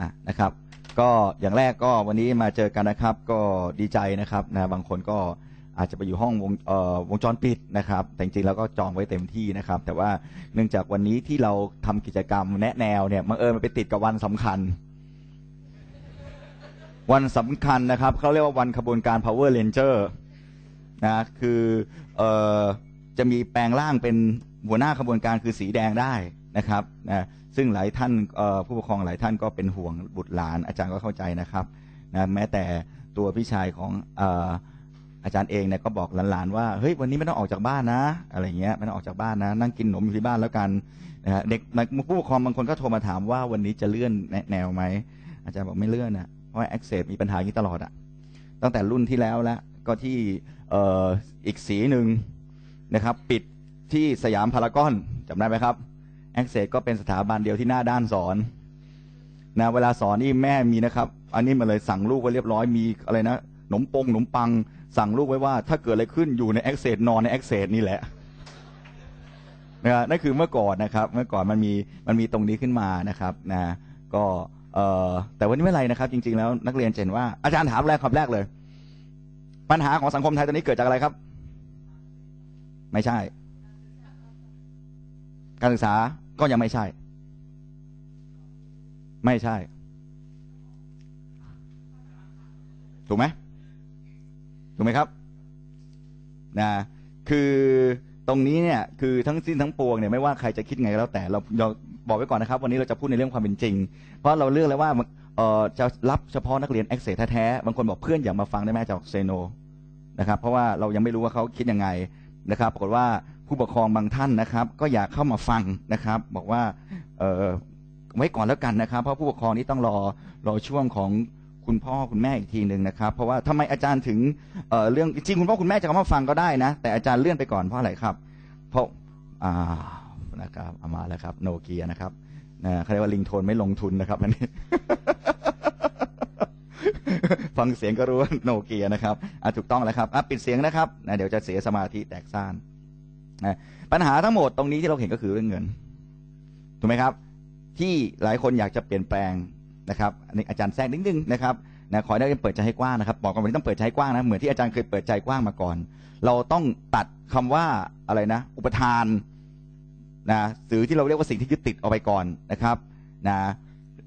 อะนะครับ ก็อย่างแรกก็วันนี้มาเจอกันนะครับ ก็ดีใจนะครับนะบางคนก็อาจจะไปอยู่ห้องวงเอ่อวงจรปิดนะครับ แต่จริงๆแล้วก็จองไว้เต็มที่นะครับ แต่ว่าเนื่องจากวันนี้ที่เราทำกิจกรรมแนะแนวเนี่ยบังเอิญมันไปติดกับวันสำคัญ วันสำคัญนะครับเขาเรียกว่าวันขบวนการ power ranger นะคือเอ่อจะมีแปลงร่างเป็นหัวหน้าขบวนการคือสีแดงได้ นะครับนะซึ่งหลายท่านผู้ปกครองหลายท่านก็เป็นห่วงบุตรหลาน อาจารย์ก็เข้าใจนะครับนะแม้แต่ตัวพี่ชายของออาจารย์เองเนี่ยก็บอกหลานๆว่าเฮ้ยวันนี้ไม่ต้องออกจากบ้านนะ อะไรเงี้ยไม่ต้องออกจากบ้านนะ นั่งกินขนมอยู่ที่บ้านแล้วกันนะฮะเด็กผู้ปกครองบางคนก็โทรมาถามว่าวันนี้จะเลื่อนแนวไหมอาจารย์บอกไม่เลื่อนนะเพราะว่า Access มีปัญหาอย่างนี้ตลอดอะตั้งแต่รุ่นที่แล้วแล้วก็ที่เอออีกสีหนึ่งนะครับ ปิดที่สยามพารากอนจำได้ไหมครับ Access ก็เป็นสถาบันเดียวที่หน้าด้านสอนนะเวลาสอนนี่แม่มีนะครับ อันนี้มาเลยสั่งลูกไว้เรียบร้อยมีอะไรนะขนมปงขนมปัง สั่งลูกไว้ว่า ถ้าเกิดอะไรขึ้นอยู่ใน Access นอนใน Access นี่แหละนะนั่นคือเมื่อก่อนนะครับ เมื่อก่อนมันมีมันมีตรงนี้ขึ้นมานะครับนะก็เอ่อแต่วันนี้ไม่ไรนะครับ จริง ๆ แล้วนักเรียนจะเห็นว่าอาจารย์ถามแรกคำแรกเลย ปัญหาของสังคมไทยตอนนี้เกิดจากอะไรครับ ไม่ใช่ การศึกษา ก็ยังไม่ใช่ ไม่ใช่ ถูกไหมถูกไหมครับนะคือตรงนี้เนี่ยคือทั้งสิ้นทั้งปวงเนี่ยไม่ว่าใครจะคิดไงก็แล้วแต่เราเราบอกไว้ก่อนนะครับ วันนี้เราจะพูดในเรื่องความเป็นจริง เพราะเราเลือกแล้วว่าเออจะรับเฉพาะนักเรียนเอ็กเซแท้ๆบางคนบอกเพื่อนอยากมาฟังได้ไหมจากเซโนนะครับเพราะว่าเรายังไม่รู้ว่าเขาคิดยังไงนะครับ ปรากฏว่า ผู้ปกครองบางท่านนะครับ ก็อยากเข้ามาฟังนะครับ บอกว่าเออไว้ก่อนแล้วกันนะครับ เพราะผู้ปกครองนี่ต้องรอรอช่วงของคุณพ่อคุณแม่อีกทีหนึ่งนะครับ เพราะว่าทำไมอาจารย์ถึงเอ่อเรื่องจริงคุณพ่อคุณแม่จะเข้ามาฟังก็ได้นะ แต่อาจารย์เลื่อนไปก่อนเพราะอะไรครับ เพราะอ่านะครับเอามาแล้วครับ โนเกียนะครับนะเขาเรียกว่าลิงโทนไม่ลงทุนนะครับอันนี้ฟังเสียงก็รู้ว่าโนเกียนะครับอะถูกต้องแล้วครับอะปิดเสียงนะครับนะเดี๋ยวจะเสียสมาธิแตกซ่าน นะปัญหาทั้งหมดตรงนี้ที่เราเห็นก็คือเรื่องเงินถูกไหมครับ ที่หลายคนอยากจะเปลี่ยนแปลงนะครับอาจารย์แทรกนิดนึงนะครับนะขอให้นักเรียนเปิดใจให้กว้างนะครับบอกก่อนวันนี้ต้องเปิดใจให้กว้างนะเหมือนที่อาจารย์เคยเปิดใจกว้างมาก่อน เราต้องตัดคำว่าอะไรนะ อุปทานนะหรือที่เราเรียกว่าสิ่งที่ยึดติดเอาไปก่อนนะครับนะ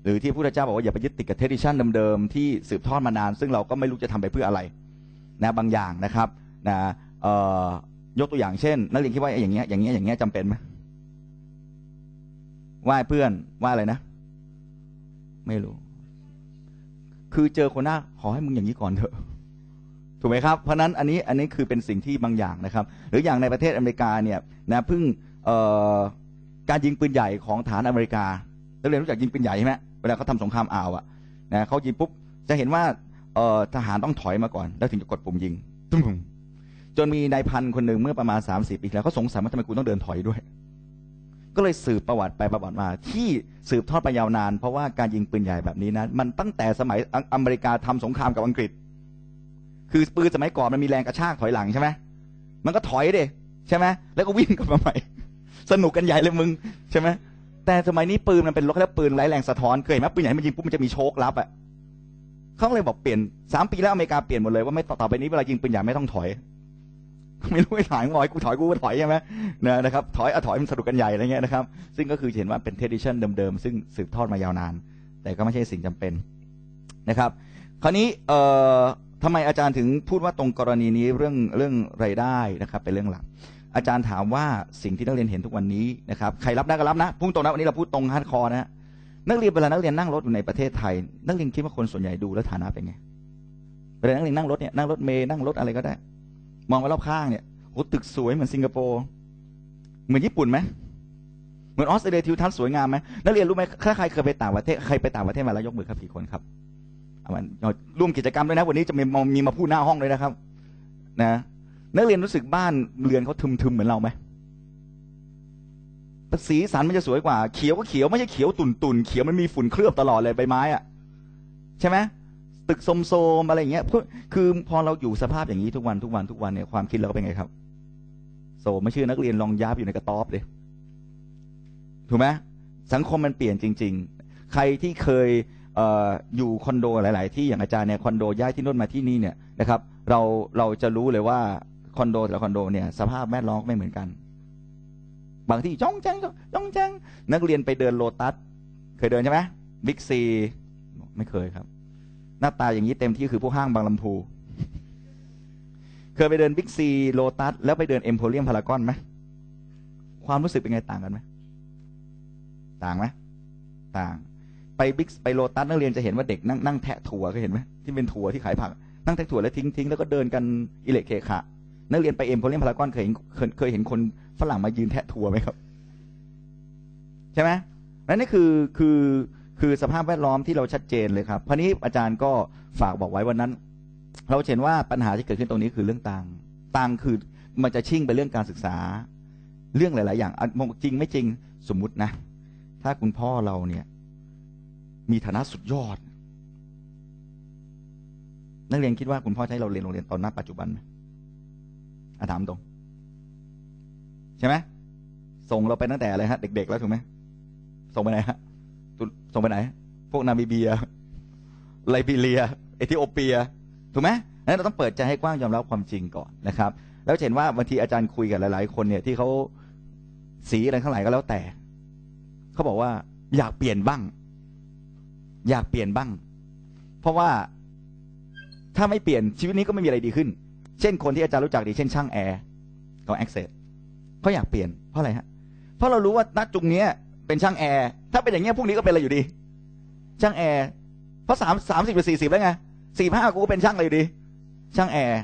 หรือที่พระพุทธเจ้าบอกว่าอย่าไปยึดติดกับเทดิชันเดิมๆที่สืบทอดมานาน ซึ่งเราก็ไม่รู้จะทำไปเพื่ออะไรนะบางอย่างนะครับนะเอ่อ ยกตัวอย่างเช่น นักเรียนคิดว่าอย่างเงี้ยอย่างเงี้ยอย่างเงี้ยจำเป็นไหมไหว้เพื่อนไหว้อะไรนะ ไม่รู้ คือเจอคนหน้าขอให้มึงอย่างนี้ก่อนเถอะถูกไหมครับ เพราะนั้นอันนี้อันนี้คือเป็นสิ่งที่บางอย่างนะครับ หรืออย่างในประเทศอเมริกาเนี่ยนะเพิ่งการยิงปืนใหญ่ของฐานอเมริกานักเรียนรู้จักยิงปืนใหญ่ใช่ไหมเวลาเขาทำสงครามอ่าวอะนะเขายิงปุ๊บจะเห็นว่าทหารต้องถอยมาก่อน แล้วถึงจะกดปุ่มยิงตุ้ม จนมีนายพันคนหนึ่งเมื่อประมาณสามสี่ปีแล้วเขาสงสัยว่าทำไมกูต้องเดินถอยด้วย ก็เลยสืบประวัติไปประวัติมา ที่สืบทอดไปยาวนาน เพราะว่าการยิงปืนใหญ่แบบนี้นะมันตั้งแต่สมัยอเมริกาทำสงครามกับอังกฤษ คือปืนสมัยก่อนมันมีแรงกระชากถอยหลังใช่ไหมมันก็ถอยเดิใช่ไหมแล้วก็วิ่งกลับมาใหม่สนุกกันใหญ่เลยมึงใช่ไหมแต่สมัยนี้ปืนมันเป็นรถแล้วปืนไร้แรงสะท้อนเคยเห็นไหมปืนใหญ่มันยิงปุ๊บมันจะมีโชคลับอะเขาเลยบอกเปลี่ยนสามปีแล้วอเมริกาเปลี่ยนหมดเลยว่าไม่ต่อไปนี้เวลายิงปืนใหญ่ไม่ต้องถอย ไม่รู้ไอ้ถอยงอยกูถอยกูก็ถอยใช่ไหมนะครับถอยอะถอยมันสนุกกันใหญ่อะไรเงี้ยนะครับ ซึ่งก็คือเห็นว่าเป็นเทดิชันเดิมๆ ซึ่งสืบทอดมายาวนาน แต่ก็ไม่ใช่สิ่งจำเป็นนะครับ คราวนี้เอ่อทำไมอาจารย์ถึงพูดว่าตรงกรณีนี้เรื่องเรื่องรายได้นะครับเป็นเรื่องหลัก อาจารย์ถามว่าสิ่งที่นักเรียนเห็นทุกวันนี้นะครับใครรับได้ก็รับนะพุ่งตรงนะวันนี้เราพูดตรงฮาร์ดคอร์นะนักเรียนเวลานักเรียนนั่งรถอยู่ในประเทศไทย นักเรียนคิดว่าคนส่วนใหญ่ดูแล้วฐานะเป็นไงเวลานักเรียนนั่งรถเนี่ยนั่งรถเมย์นั่งรถอะไรก็ได้ มองไปรอบข้างเนี่ยโอ้ตึกสวยเหมือนสิงคโปร์เหมือนญี่ปุ่นไหมเหมือนออสเตรเลียทิวทัศน์สวยงามไหมนักเรียนรู้ไหมถ้าใครเคยไปต่างประเทศใครไปต่างประเทศมาแล้วยกมือครับกี่คนครับมันร่วมกิจกรรมด้วยนะ วันนี้จะมีมีมาพูดหน้าห้องเลยนะครับ นะ นักเรียนรู้สึกบ้านเรือนเขาทึมๆเหมือนเราไหมสีสันมันจะสวยกว่า เขียวก็เขียวไม่ใช่เขียวตุ่นตุ่นเขียวมันมีฝุ่นเคลือบตลอดเลยใบไม้อะใช่ไหม ตึกโสมๆอะไรอย่างเงี้ยคือพอเราอยู่สภาพอย่างนี้ทุกวันทุกวันทุกวันเนี่ยความคิดเราก็เป็นไงครับ โสมไม่เชื่อนักเรียนลองย้ายอยู่ในกระต๊อบเลยถูกไหมสังคมมันเปลี่ยนจริง ๆ ใครที่เคยเอออยู่คอนโดหลาย ๆ ที่อย่างอาจารย์เนี่ยคอนโดย้ายที่นู่นมาที่นี่เนี่ยนะครับ เราเราจะรู้เลยว่าคอนโดแต่ละคอนโดเนี่ยสภาพแวดล้อมไม่เหมือนกัน บางที่จ้องแจ้งจ้องแจ้งนักเรียนไปเดินโลตัสเคยเดินใช่ไหมบิ๊กซี ไม่เคยครับ หน้าตาอย่างนี้เต็มที่คือพวกห้างบางลำพูเคยไปเดินบิ๊กซีโลตัสแล้วไปเดินเอ็มโพเรียมพารากอนไหมความรู้สึกเป็นไงต่างกันไหมต่างไหมต่าง ไปบิ๊กไปโลตัสนักเรียนจะเห็นว่าเด็กนั่งนั่งแทะถั่วเคยเห็นไหมที่เป็นถั่วที่ขายผัก นั่งแทะถั่วแล้วทิ้งทิ้งแล้วก็เดินกันอิเล็กเคขะนักเรียนไปเอ็มโพเรียมพารากอนเคยเห็นเคยเคยเห็นคนฝรั่งมายืนแทะถั่วไหมครับ ใช่ไหมนั่นนี่คือคือ คือสภาพแวดล้อมที่เราชัดเจนเลยครับพราะนี้อาจารย์ก็ฝากบอกไว้วันนั้น เราเห็นว่าปัญหาที่เกิดขึ้นตรงนี้คือเรื่องตังค์ตังค์คือมันจะชิ่งไปเรื่องการศึกษา เรื่องหลาย ๆ อย่างอะจริงไม่จริงสมมุตินะ ถ้าคุณพ่อเราเนี่ย มีฐานะสุดยอด นักเรียนคิดว่าคุณพ่อให้เราเรียนโรงเรียนตอนหน้าปัจจุบันไหมอาถามตรง ใช่ไหมส่งเราไปตั้งแต่อะไรฮะเด็ก ๆ แล้วถูกไหมส่งไปไหนฮะ ส่งไปไหน พวกนามิเบียไลบีเรีย เอธิโอเปีย ถูกไหมนั้นเราต้องเปิดใจให้กว้างยอมรับความจริงก่อนนะครับ แล้วเห็นว่าบางทีอาจารย์คุยกับหลาย ๆ คนเนี่ยที่เขาสีอะไรทั้งหลายก็แล้วแต่ เขาบอกว่า อยากเปลี่ยนบ้าง อยากเปลี่ยนบ้าง เพราะว่าถ้าไม่เปลี่ยนชีวิตนี้ก็ไม่มีอะไรดีขึ้น เช่นคนที่อาจารย์รู้จักดีเช่นช่างแอร์เขาแอคเซสเขาอยากเปลี่ยนเพราะอะไรฮะ เพราะเรารู้ว่าณจุดนี้ เป็นช่างแอร์ถ้าเป็นอย่างเงี้ยพรุ่งนี้ก็เป็นอะไรอยู่ดี ช่างแอร์เพราะสามสามสิบหรือสี่สิบแล้วไงสี่ห้ากูก็เป็นช่างอะไรอยู่ดี ช่างแอร์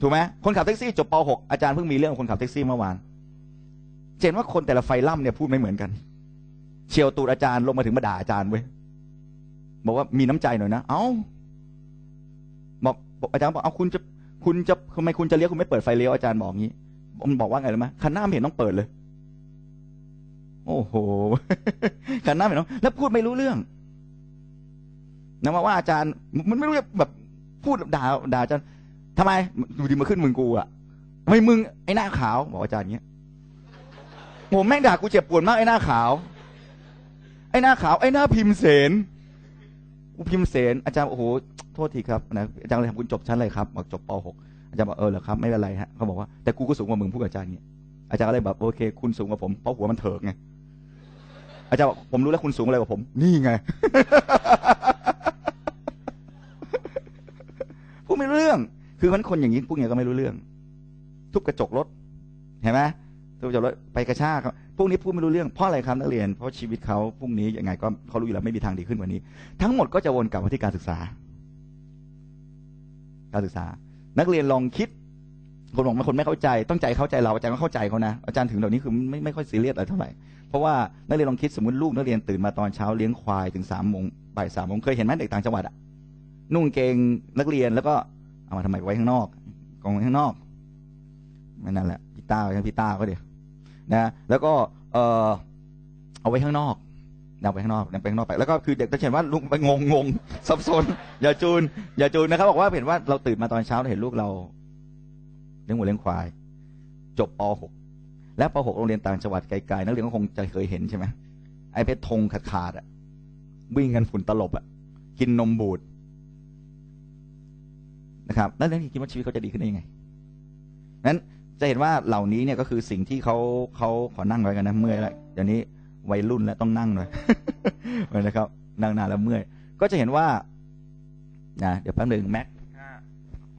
ถูกไหมคนขับแท็กซี่จบป .6 อาจารย์เพิ่งมีเรื่องคนขับแท็กซี่เมื่อวานเห็นว่าคนแต่ละไฟล่ำเนี่ยพูดไม่เหมือนกัน เชียวตูดอาจารย์ลงมาถึงมาด่าอาจารย์เว้ยบอกว่ามีน้ำใจหน่อยนะ เอ้าบอกบอกอาจารย์บอกเอาคุณจะคุณจะทำไมคุณจะเลี้ยวคุณไม่เปิดไฟเลี้ยวอาจารย์บอกงี้มันบอกว่าไงรู้ไหมคันหน้าไม่เห็นต้องเปิดเลย โอ้โหคันหน้าไม่เนต้องแล้วพูดไม่รู้เรื่องนะมาว่าอาจารย์ มันไม่รู้จะแบบพูดด่าด่าอาจารย์ทำไมอยู่ดีมาขึ้นมึงกูอะไม่มึงไอ้หน้าขาวบอกอาจารย์เงี้ยผมแม่งด่ากูเจ็บปวดมากไอ้หน้าขาว ไอ้หน้าขาวไอ้หน้าพิมพ์เสนกูพิมพ์เสนอาจารย์โอ้โหโทษทีครับนะอาจารย์เลยถามคุณจบชั้นอะไรครับบอกจบป .6 อาจารย์บอกเออเหรอครับไม่เป็นไรฮะเขาบอกว่าแต่กูก็สูงกว่ามึงพูดกับอาจารย์เนี่ยอาจารย์ก็เลยแบบโอเค คุณสูงกว่าผมเพราะหัวมันเถิกไง อาจารย์บอกผมรู้แล้วคุณสูงอะไรกว่าผม นี่ไง พูดไม่รู้เรื่อง คือมันคนอย่างนี้พวกเนี้ยก็ไม่รู้เรื่อง ทุบกระจกรถ เห็นไหมทุบกระจกรถไปกระชากครับพวกนี้พูดไม่รู้เรื่องเพราะอะไรครับนักเรียน เพราะชีวิตเขาพรุ่งนี้ยังไงก็เขารู้อยู่แล้วไม่มีทางดีขึ้นกว่านี้ ทั้งหมดก็จะวนกลับมาที่การศึกษา การศึกษา นักเรียนลองคิด คนบอกบางคนไม่เข้าใจต้องใจเข้าใจเราอาจารย์ก็เข้าใจเขานะอาจารย์ถึงเหล่านี้คือไม่ไม่ค่อยซีเรียสอะไรเท่าไหร่เพราะว่านักเรียนลองคิดสมมติลูกนักเรียนตื่นมาตอนเช้าเลี้ยงควายถึงสามโมงบ่ายสามโมงเคยเห็นไหมเด็กต่างจังหวัดอะนุ่งเกงนักเรียนแล้วก็เอามาทำไมไว้ข้างนอกกองไว้ข้างนอกไม่นั่นแหละพี่ต้าพี่ต้าก็เดี๋ยวนะแล้วก็เออเอาไว้ข้างนอกเอาไปข้างนอกเอาไปข้างนอกไปแล้วก็คือเด็กจะเห็นว่าลุงไปงงงงสับสนอย่าจูนอย่าจูนนะครับบอกว่าเห็นว่าเราตื่นมาตอนเช้าเราเห็นลูกเรา เลี้ยงวัวเลี้ยงควาย จบป .6 และป .6 โรงเรียนต่างจังหวัดไกลๆนักเรียนก็คงจะเคยเห็นใช่ไหมไอ้เพชรธงขาดขาดๆอะวิ่งกันฝุ่นตลบอะกินนมบูดนะครับแล้วนักเรียนคิดว่าชีวิตเขาจะดีขึ้นได้ยังไงนั้นจะเห็นว่าเหล่านี้เนี่ยก็คือสิ่งที่เขาเขาขอนั่งไว้กันนะเมื่อยแล้วเดี๋ยวนี้วัยรุ่นแล้วต้องนั่งหน่อยนะครับนั่งนานแล้วเมื่อย ก็จะเห็นว่านะเดี๋ยวแป๊บหนึ่งแม็ก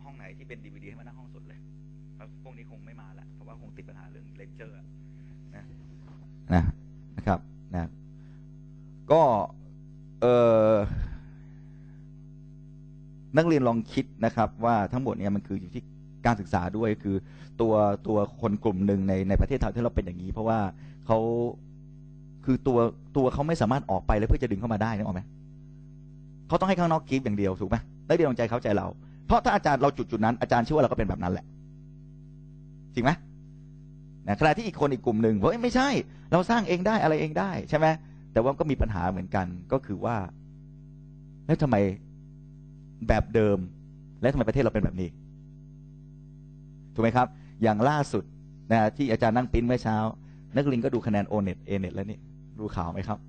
ห้องไหนที่เป็นดีวดีให้มานั่งห้องสุดเลย พวกนี้คงไม่มาล้วเพราะว่าคงติดปัญหาเรื่องเลคเชอร์นะนะนะครับนะก็เออนักเรียนลองคิดนะครับว่าทั้งหมดเนี่ยมันคืออยู่ที่การศึกษาด้วยคือตัวตัวคนกลุ่มหนึ่งในในประเทศไทยที่เราเป็นอย่างนี้ เพราะว่าเขาคือตัวตัวเขาไม่สามารถออกไปแล้วเพื่อจะดึงเข้ามาได้นึกออกไหมเขาต้องให้ข้างนอกกีฟอย่างเดียวถูกไหมได้เดียวใจเขาใจเรา เพราะถ้าอาจารย์เราจุดจุดนั้นอาจารย์เชื่อว่าเราก็เป็นแบบนั้นแหละ จริงไหมนะขณะที่อีกคนอีกกลุ่มหนึ่งบอกไม่ใช่ เราสร้างเองได้อะไรเองได้ใช่ไหมแต่ว่าก็มีปัญหาเหมือนกันก็คือว่า แล้วทำไมแบบเดิม และทำไมประเทศเราเป็นแบบนี้ ถูกไหมครับ อย่างล่าสุดนะที่อาจารย์นั่งปิ้นเมื่อเช้า นักเรียนก็ดูคะแนนโอเน็ตเอเน็ตแล้วนี่ดูข่าวไหมครับ